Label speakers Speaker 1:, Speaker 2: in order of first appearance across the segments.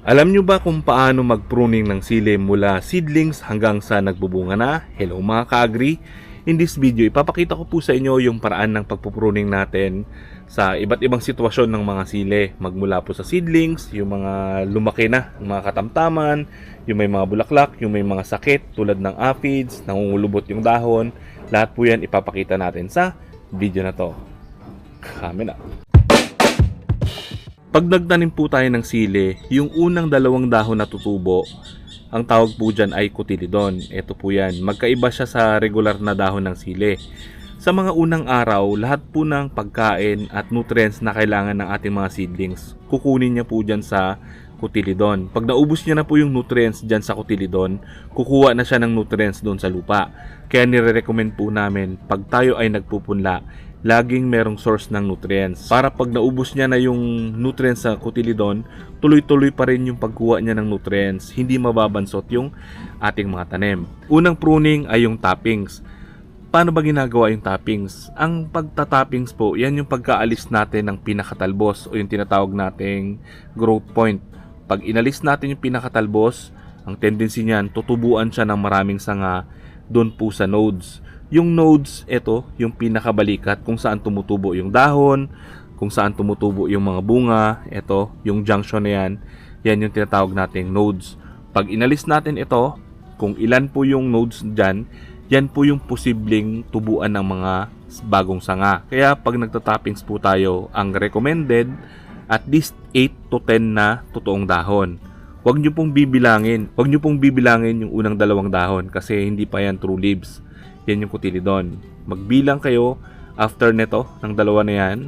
Speaker 1: Alam nyo ba kung paano mag-pruning ng sili mula seedlings hanggang sa nagbubunga na? Hello mga ka-agri! In this video, ipapakita ko po sa inyo yung paraan ng pagpupruning natin sa iba't ibang sitwasyon ng mga sili. Magmula po sa seedlings, yung mga lumaki na, yung mga katamtaman, yung may mga bulaklak, yung may mga sakit tulad ng aphids, nangungulubot yung dahon. Lahat po yan ipapakita natin sa video na to. Kami na. Pag nagtanim po tayo ng sili, yung unang dalawang dahon na tutubo, ang tawag po dyan ay cotyledon. Ito po yan. Magkaiba siya sa regular na dahon ng sili. Sa mga unang araw, lahat po ng pagkain at nutrients na kailangan ng ating mga seedlings, kukunin niya po dyan sa cotyledon. Pag naubos niya na po yung nutrients dyan sa cotyledon, kukuha na siya ng nutrients doon sa lupa. Kaya nire-recommend po namin, pag tayo ay nagpupunla, laging merong source ng nutrients. Para pag naubos niya na yung nutrients sa cotyledon, tuloy-tuloy pa rin yung pagkuha niya ng nutrients. Hindi mababansot yung ating mga tanim. Unang pruning ay yung toppings. Paano ba ginagawa yung toppings? Ang pagtatoppings po, yan yung pagkaalis natin ng pinakatalbos o yung tinatawag nating growth point. Pag inalis natin yung pinakatalbos, ang tendency niyan, tutubuan siya ng maraming sanga doon po sa nodes. Yung nodes, ito, yung pinakabalikat kung saan tumutubo yung dahon, kung saan tumutubo yung mga bunga, ito, yung junction na yan, yan yung tinatawag nating nodes. Pag inalis natin ito, kung ilan po yung nodes dyan, yan po yung posibleng tubuan ng mga bagong sanga. Kaya pag nagtatoppings po tayo, ang recommended, at least 8 to 10 na totoong dahon. Huwag nyo pong bibilangin. Huwag nyo pong bibilangin yung unang dalawang dahon kasi hindi pa yan true leaves. Yan yung cotyledon. Magbilang kayo after nito ng dalawa na yan.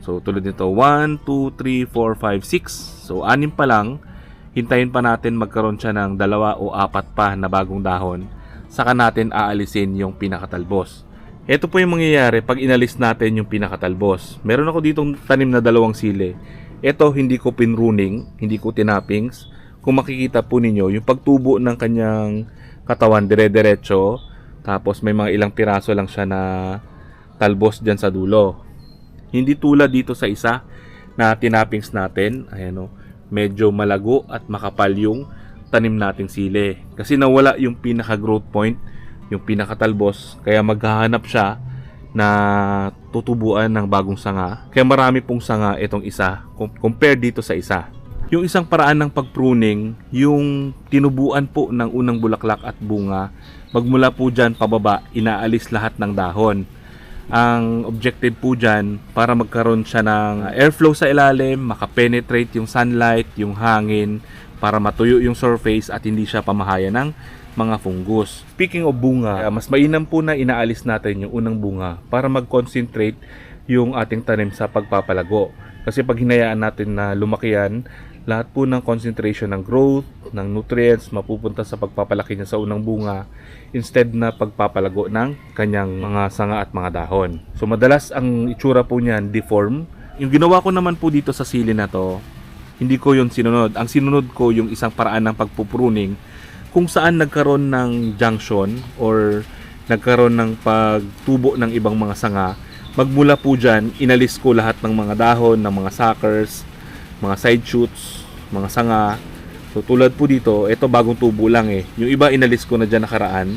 Speaker 1: So tulad nito 1, 2, 3, 4, 5, 6. So anim pa lang. Hintayin pa natin magkaroon siya ng dalawa o apat pa na bagong dahon. Saka natin aalisin yung pinakatalbos. Ito po yung mangyayari pag inalis natin yung pinakatalbos. Meron ako ditong tanim na dalawang sili. Ito hindi ko pinruning, hindi ko tinappings. Kung makikita po ninyo, yung pagtubo ng kanyang katawan dire-diretso, tapos may mga ilang piraso lang siya na talbos dyan sa dulo. Hindi tulad dito sa isa na tinappings natin, ayan o, medyo malago at makapal yung tanim nating sili. Kasi nawala yung pinaka growth point, yung pinakatalbos, kaya maghahanap siya na tutubuan ng bagong sanga. Kaya marami pong sanga itong isa compare dito sa isa. Yung isang paraan ng pagpruning, yung tinubuan po ng unang bulaklak at bunga, magmula po dyan pababa, inaalis lahat ng dahon. Ang objective po dyan, para magkaroon siya ng airflow sa ilalim, makapenetrate yung sunlight, yung hangin, para matuyo yung surface at hindi siya pamahaya ng mga fungus. Speaking of bunga, mas mainam po na inaalis natin yung unang bunga para mag-concentrate yung ating tanim sa pagpapalago. Kasi pag hinayaan natin na lumaki yan, lahat po ng concentration ng growth, ng nutrients, mapupunta sa pagpapalaki niya sa unang bunga instead na pagpapalago ng kanyang mga sanga at mga dahon. So madalas ang itsura po niyan deform. Yung ginawa ko naman po dito sa sili na to, hindi ko yun sinunod. Ang sinunod ko yung isang paraan ng pagpupruning kung saan nagkaroon ng junction or nagkaroon ng pagtubo ng ibang mga sanga, magmula po dyan, inalis ko lahat ng mga dahon, ng mga suckers, mga side shoots, mga sanga. So tulad po dito, ito bagong tubo lang eh. Yung iba inalis ko na dyan nakaraan.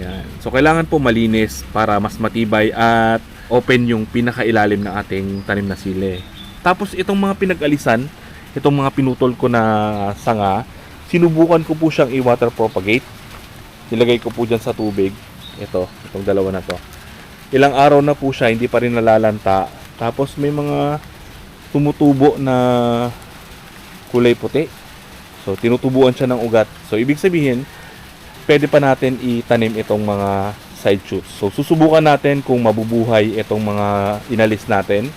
Speaker 1: Yan. So kailangan po malinis para mas matibay at open yung pinakailalim ng ating tanim na sili. Tapos itong mga pinag-alisan, itong mga pinutol ko na sanga, sinubukan ko po siyang i-water propagate. Nilagay ko po dyan sa tubig. Ito, itong dalawa na to. Ilang araw na po siya, hindi pa rin nalalanta. Tapos may mga tumutubo na kulay puti. So, tinutubuan siya ng ugat. So, ibig sabihin, pwede pa natin itanim itong mga side shoots. So, susubukan natin kung mabubuhay itong mga inalis natin.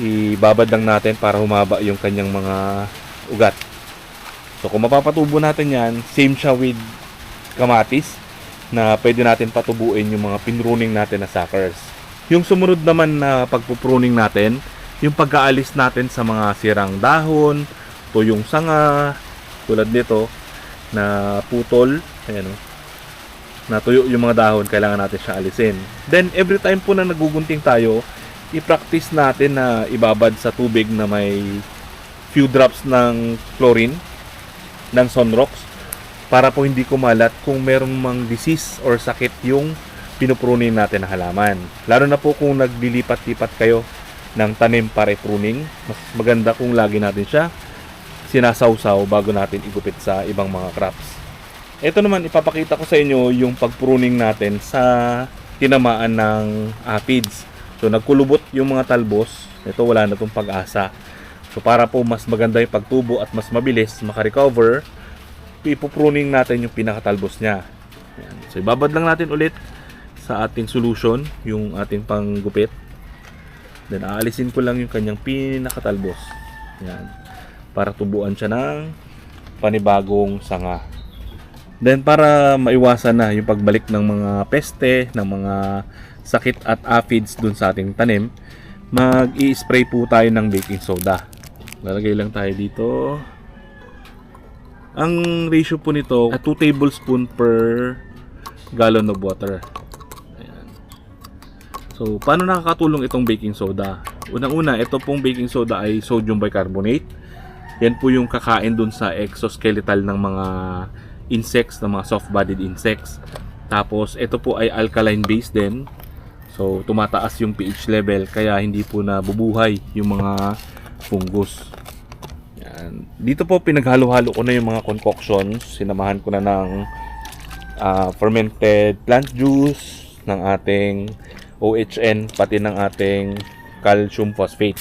Speaker 1: Ibabad lang natin para humaba yung kanyang mga ugat. So kung mapapatubo natin yan, same siya with kamatis na pwede natin patubuin yung mga pinruning natin na suckers. Yung sumunod naman na pagpupruning natin, yung pagkaalis natin sa mga sirang dahon, tuyong sanga, tulad nito, na putol, ayan o, natuyo yung mga dahon, kailangan natin siya alisin. Then, every time po na nagugunting tayo, i-practice natin na ibabad sa tubig na may few drops ng chlorine ng Sunrox para po hindi kumalat kung merong mang disease or sakit yung pinupruning natin na halaman. Lalo na po kung naglilipat-lipat kayo ng tanim para pruning, mas maganda kung lagi natin siya sinasawsaw bago natin igupit sa ibang mga crops. Ito naman ipapakita ko sa inyo yung pagpruning natin sa tinamaan ng aphids. So nagkulubot yung mga talbos, ito wala na tong pag-asa. So para po mas maganda yung pagtubo at mas mabilis makarecover, ipupruning natin yung pinakatalbos niya. Ayan. So ibabad lang natin ulit sa ating solution, yung ating panggupit. Then aalisin ko lang yung kanyang pinakatalbos. Yan. Para tubuan siya ng panibagong sanga. Then para maiwasan na yung pagbalik ng mga peste, ng mga sakit at aphids dun sa ating tanim, mag-i-spray po tayo ng baking soda. Lalagay lang tayo dito. Ang ratio po nito, 2 tablespoon per gallon of water. So, paano nakakatulong itong baking soda? Unang-una, ito pong baking soda ay sodium bicarbonate. Yan po yung kakain dun sa exoskeletal ng mga insects, ng mga soft-bodied insects. Tapos, ito po ay alkaline base din. So, tumataas yung pH level kaya hindi po nabubuhay yung mga fungus. Yan. Dito po pinaghalo-halo ko na yung mga concoctions. Sinamahan ko na ng ah, fermented plant juice ng ating OHN pati ng ating calcium phosphate.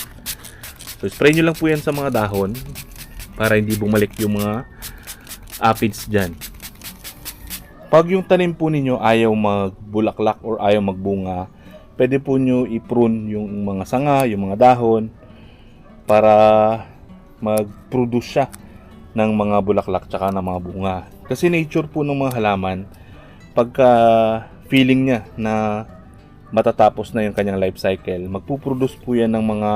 Speaker 1: So spray nyo lang po yan sa mga dahon para hindi bumalik yung mga aphids dyan. Pag yung tanim po ninyo ayaw magbulaklak or ayaw magbunga, pwede po nyo i-prune yung mga sanga, yung mga dahon para mag-produce siya ng mga bulaklak tsaka ng mga bunga. Kasi nature po ng mga halaman, pagka feeling niya na matatapos na yung kanyang life cycle, magpuproduce po yan ng mga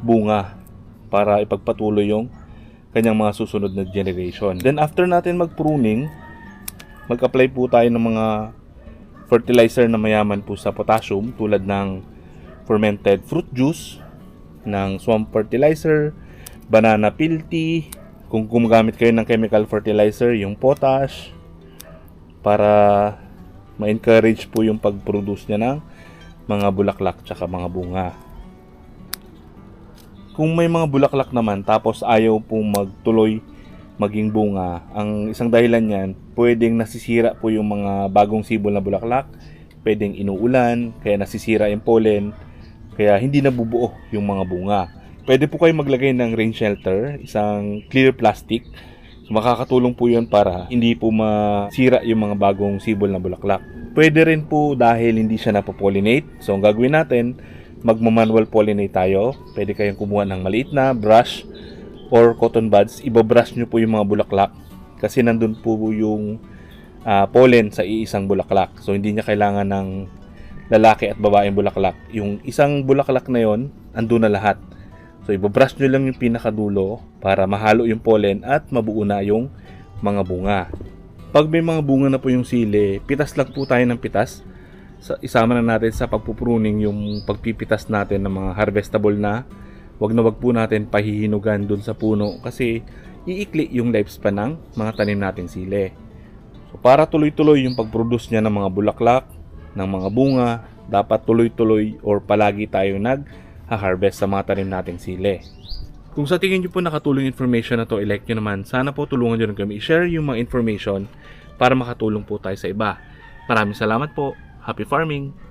Speaker 1: bunga para ipagpatuloy yung kanyang mga susunod na generation. Then after natin mag-pruning, mag-apply po tayo ng mga fertilizer na mayaman po sa potassium tulad ng fermented fruit juice, ng swamp fertilizer, banana peel tea, kung gumagamit kayo ng chemical fertilizer, yung potash, para ma-encourage po yung pag-produce niya ng mga bulaklak tsaka mga bunga. Kung may mga bulaklak naman tapos ayaw pong magtuloy maging bunga, ang isang dahilan niyan, pwedeng nasisira po yung mga bagong sibol na bulaklak, pwedeng inuulan, kaya nasisira yung pollen, kaya hindi nabubuo yung mga bunga. Pwede po kayo maglagay ng rain shelter, isang clear plastic. So, makakatulong po yun para hindi po masira yung mga bagong sibol na bulaklak. Pwede rin po dahil hindi siya napopollinate. So, ang gagawin natin, magmamanual pollinate tayo. Pwede kayong kumuha ng maliit na brush or cotton buds. Ibabrush nyo po yung mga bulaklak kasi nandun po yung ah, pollen sa iisang bulaklak. So, hindi niya kailangan ng lalaki at babaeng bulaklak. Yung isang bulaklak na yon, andun na lahat. So, ibabrush nyo lang yung pinakadulo para mahalo yung pollen at mabuo na yung mga bunga. Pag may mga bunga na po yung sili, pitas lang po tayo ng pitas. Sa, isama na natin sa pagpupruning yung pagpipitas natin ng mga harvestable na. Wag na wag po natin pahihinugan dun sa puno kasi iikli yung lifespan ng mga tanim nating sili. So, para tuloy-tuloy yung pag-produce niya ng mga bulaklak, ng mga bunga, dapat tuloy-tuloy or palagi tayo nag-harvest sa mga tanim nating sili. Kung sa tingin nyo po nakatulong information na to, i-like nyo naman. Sana po tulungan nyo rin kami i-share yung mga information para makatulong po tayo sa iba. Maraming salamat po. Happy farming!